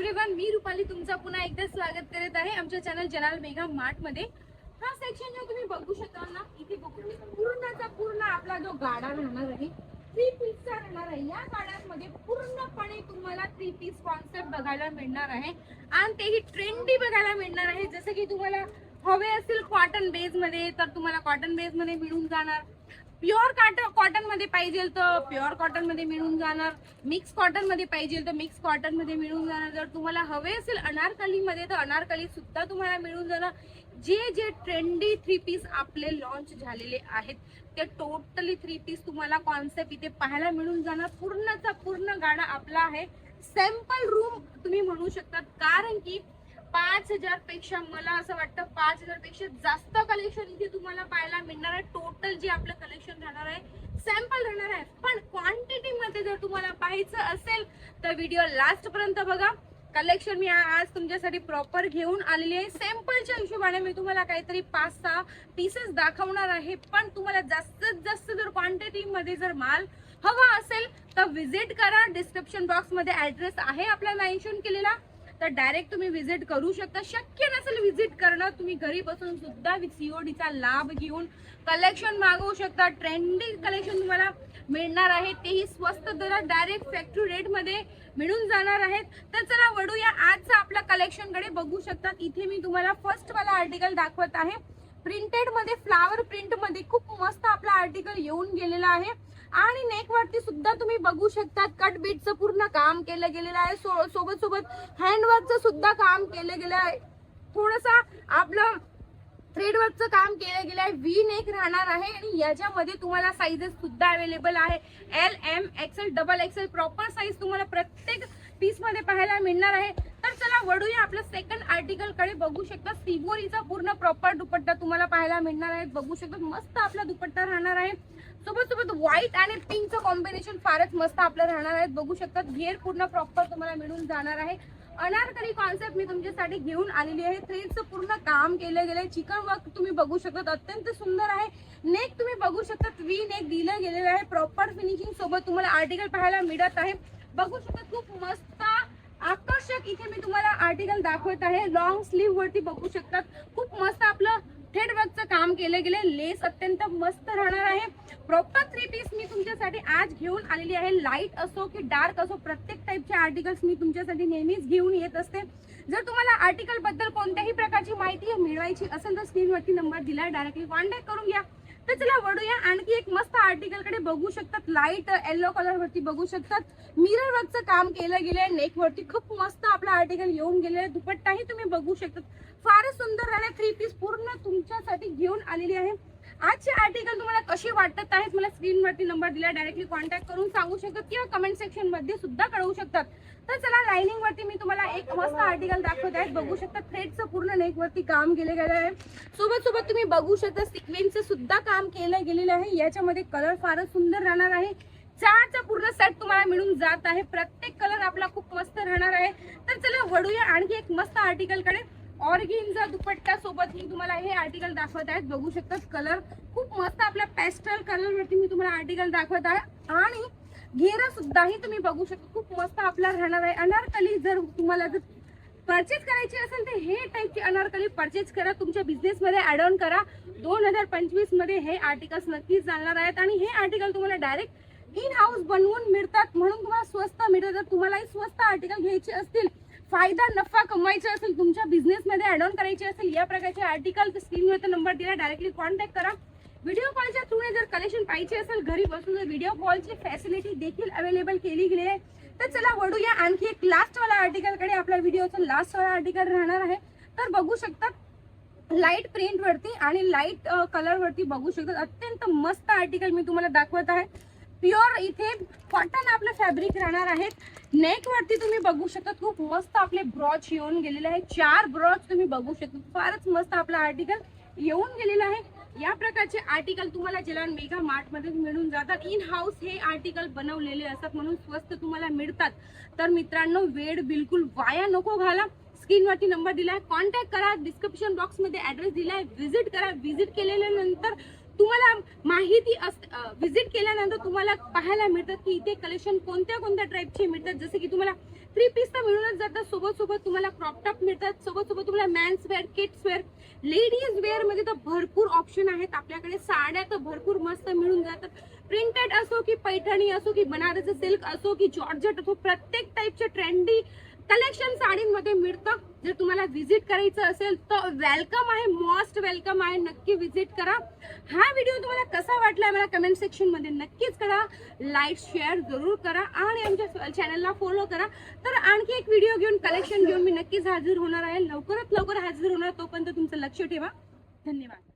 मी रूपाली तुमचा पुन्हा एकदा स्वागत करत आहे आमच्या चॅनल जनाल मेघा मार्टमध्ये. हा सेक्शन जो तुम्ही बघू शकता ना इथे बघू पूर्णचा पूर्ण आपला जो गाडा राहणार आहे थ्री पीसचा राहणार आहे. या गाड्यांमध्ये पूर्णपणे तुम्हाला थ्री पीस कॉन्सेप्ट बघायला मिळणार आहे. आणि तेही ट्रेंडी बघायला मिळणार आहे. जसं की तुम्हाला हवे असेल कॉटन बेस मध्ये तर तुम्हाला कॉटन बेस मध्ये मिळून जाणार. प्युअर कॉटन कॉटनमध्ये पाहिजे तर प्युअर कॉटनमध्ये मिळून जाणार. मिक्स कॉटनमध्ये पाहिजे तर मिक्स कॉटनमध्ये मिळून जाणार. जर तुम्हाला हवे असेल अनारकली मध्ये तर अनारकली सुद्धा तुम्हाला मिळून जाणार. जे जे ट्रेंडी थ्री पीस आपले लॉन्च झालेले आहेत ते टोटली थ्री पीस तुम्हाला कॉन्सेप्ट इथे पाहायला मिळून जाणार. पूर्णचा पूर्ण गाडा आपला आहे. सॅम्पल रूम तुम्ही म्हणू शकतात. कारण की पाच हजारपेक्षा मला असं वाटतं पाच हजारपेक्षा जास्त कलेक्शन इथे तुम्हाला पाहायला मिळणार आहे. टोटल जे आपलं कलेक्शन राहणार आहे सॅम्पल राहणार आहे. पण क्वांटिटी मध्ये जर तुम्हाला पाहायचं असेल तर व्हिडिओ लास्ट पर्यंत बघा. कलेक्शन मी आज तुमच्यासाठी प्रॉपर घेऊन आलेली आहे. सॅम्पलच्या हिशोबाने मी तुम्हाला काहीतरी पाच सहा पीसेस दाखवणार आहे. पण तुम्हाला जास्तीत जास्त जर क्वांटिटी मध्ये जर माल हवा असेल तर विजिट करा. डिस्क्रिप्शन बॉक्समध्ये ऍड्रेस आहे आपला मेन्शन केलेला. तर डायरेक्ट तुम्ही व्हिजिट करू शकता. शक्य नसेल व्हिजिट करणं तुम्ही घरी बसून सुद्धा सीओडीचा लाभ घेऊन कलेक्शन मागवू शकता. ट्रेंडिंग कलेक्शन तुम्हाला मिळणार आहे. तेही स्वस्त दरात डायरेक्ट फॅक्टरी रेटमध्ये मिळून जाणार आहेत. तर चला वडूया आजचा आपल्या कलेक्शनकडे बघू शकतात इथे मी तुम्हाला फर्स्टवाला आर्टिकल दाखवत आहे. प्रिंटेडमध्ये फ्लावर प्रिंटमध्ये खूप मस्त आपला आर्टिकल येऊन गेलेला आहे. आणि नेक वरती सुद्धा तुम्ही बघू शकता कट बीटचं पूर्ण काम केलं गेलेलं आहे. सो- सोबत सोबत हँडवर्कचं सुद्धा काम केलं गेलं आहे. थोडंसं आपलं थ्रेडवर्कचं काम केलं गेलं आहे. व्ही नेक राहणार आहे आणि याच्यामध्ये तुम्हाला साईजेस सुद्धा अवेलेबल आहे. L M XL double XL proper size तुम्हाला प्रत्येक पीसमध्ये पाहायला मिळणार आहे. तर चला वळूया आपलं सेकंड आर्टिकलकडे. बघू शकता सिबोरीचा पूर्ण प्रॉपर दुपट्टा तुम्हाला पाहायला मिळणार आहे. बघू शकता मस्त आपला दुपट्टा राहणार आहे. सोबत सोबत व्हाईट आणि पिंकचं कॉम्बिनेशन फारच मस्त आपलं राहणार आहे. बघू शकता घेर पूर्ण प्रॉपर तुम्हाला मिळून जाणार आहे. अनारकली कॉन्सेप्ट मी तुमच्यासाठी घेऊन आलेली आहे. थ्रेडचं पूर्ण काम केलं गेलंय. चिकन वर्क तुम्ही बघू शकता. अत्यंत सुंदर आहे. नेक तुम्ही बघू शकता. वी नेक दिलं गेलेलं आहे. प्रॉपर फिनिशिंग सोबत तुम्हाला आर्टिकल पाहायला मिळत आहे. बघू शकता खूप मस्त इथे मी तुम्हाला आर्टिकल दाखवत आहे. लॉंग स्लीव वरती बघू शकतात. खूप मस्त आपलं थ्रेड वर्कचं काम केलं गेलं लेस अत्यंत मस्त राहणार आहे. प्रॉपर थ्री पीस मी तुमच्यासाठी आज घेऊन आलेली आहे. लाइट असो की डार्क असो प्रत्येक टाईपचे आर्टिकल्स मी तुमच्यासाठी नेहमीच घेऊन येत असते. जर तुम्हाला आर्टिकलबद्दल कोणत्याही प्रकारची माहिती मिळवायची असेल तर स्क्रीनवरती नंबर दिला. डायरेक्टली कॉन्टॅक्ट करून घ्या. तर चला वळूया. आणखी एक मस्त आर्टिकलकडे बघू शकतात. लाइट येलो कलर वरती बघू शकतात. मिरर वर्कचं काम केलं गेलंय. नेक वरती खूप मस्त आपला आर्टिकल येऊन गेले दुपट्टाही तुम्ही बघू शकतात. फारच सुंदर आणि थ्री पीस पूर्ण तुमच्यासाठी घेऊन आलेली आहे. आजचे आर्टिकल तुम्हाला कसे वाटत आहेत मला स्क्रीनवरती नंबर दिला डायरेक्टली कॉन्टॅक्ट करून सांगू शकतात किंवा कमेंट सेक्शनमध्ये सुद्धा कळवू शकतात. तर चला लाइनिंग वरती मी तुम्हाला एक मस्त आर्टिकल दाखवत आहे. बघू शकता थ्रेडचं पूर्ण नेक वरती काम केलं गेलं आहे. सोबत सोबत तुम्ही बघू शकता सिक्वेन्सचं सुद्धा काम केलं गेलेलं आहे. याच्यामध्ये कलर फारच सुंदर राहणार आहे. चारचा पूर्ण सेट तुम्हाला मिळून जात आहे. प्रत्येक कलर आपला खूप मस्त राहणार आहे. तर चला वळूया आणखी एक मस्त आर्टिकलकडे. ऑरगिनचा दुपट्टा सोबत मी तुम्हाला हे आर्टिकल दाखवत आहेत. बघू शकतात कलर खूप मस्त आपल्या पेस्टल कलर वरती मी तुम्हाला आर्टिकल दाखवत आहे. आणि घेरा सुद्धाही तुम्ही बघू शकता खूप मस्त आपला राहणार आहे. अनारकली जर तुम्हाला जर परचेस करायची असेल तर हे टाईपची अनारकली परचेस करा. तुमच्या बिझनेसमध्ये ॲड ऍड ऑन करा. दोन हजार पंचवीसमध्ये हे आर्टिकल्स नक्कीच चालणार आहेत. आणि हे आर्टिकल तुम्हाला डायरेक्ट इन हाऊस बनवून मिळतात. म्हणून तुम्हाला स्वस्त मिळतात. जर तुम्हालाही स्वस्त आर्टिकल घ्यायचे असतील फायदा नफा कमवायचा असेल तुमच्या बिझनेसमध्ये ॲड ऑन करायची असेल या प्रकारचे आर्टिकल स्क्रीनवर नंबर दिला डायरेक्टली कॉन्टॅक्ट करा. व्हिडिओ कॉलच्या थ्रूने जर कलेक्शन पाहिजे असेल घरी बसून जर व्हिडिओ कॉलची फॅसिलिटी देखील अवेलेबल केली गेली आहे तर चला वडूया आणखी एक लास्टवाला आर्टिकलकडे आपल्या व्हिडिओचा लास्टवाला आर्टिकल राहणार आहे. तर बघू शकतात लाइट प्रिंटवरती आणि लाइट कलरवरती बघू शकतात. अत्यंत मस्त आर्टिकल मी तुम्हाला दाखवत आहे. प्युअर इथे कॉटन आपलं फॅब्रिक राहणार आहेत. नेक वरती तुम्ही बघू शकता खूप मस्त आपले ब्रॉच येऊन गेलेले आहे चार ब्रॉच तुम्ही बघू शकता. फारच मस्त आपला आर्टिकल येऊन गेलेला आहे. या प्रकारचे आर्टिकल तुम्हाला जलान मेगा मार्टमध्ये मिळून जातात. इन हाऊस हे आर्टिकल बनवलेले असतात म्हणून स्वस्त तुम्हाला मिळतात. तर मित्रांनो वेळ बिलकुल वाया नको घाला. स्क्रीनवरती नंबर दिलाय. कॉन्टॅक्ट करा. डिस्क्रिप्शन बॉक्समध्ये ॲड्रेस ऍड्रेस दिलाय. व्हिजिट करा. व्हिजिट केलेल्या नंतर तुम्हाला माहिती व्हिजिट केल्यानंतर तुम्हाला पाहायला मिळतात की इथे कलेक्शन कोणत्या कोणत्या टाईपचे मिळतात. जसे की तुम्हाला थ्री पीस तर मिळूनच जातात. सोबत सोबत तुम्हाला क्रॉप टॉप मिळतात. सोबत सोबत तुम्हाला men's wear kids wear ladies वेअरमध्ये तर भरपूर ऑप्शन आहेत. आपल्याकडे साड्या तर भरपूर मस्त मिळून जातात. प्रिंटेड असो की पैठणी असो की बनारसी सिल्क असो की जॉर्जट असो प्रत्येक टाईपचे ट्रेंडी कलेक्शन साडींमध्ये मिळतं. जर तुम्हाला व्हिजिट करायचं असेल तर वेलकम आहे मोस्ट वेलकम आहे. नक्की व्हिजिट करा. हा व्हिडिओ तुम्हाला कसा वाटला मला कमेंट सेक्शनमध्ये नक्कीच करा लाईक शेअर जरूर करा आणि आमच्या चॅनलला फॉलो करा. तर आणखी एक व्हिडिओ घेऊन कलेक्शन घेऊन मी नक्कीच हाजीर होणार आहे. लवकरात लवकर हाजीर होणार तोपर्यंत तुमचं लक्ष ठेवा. धन्यवाद.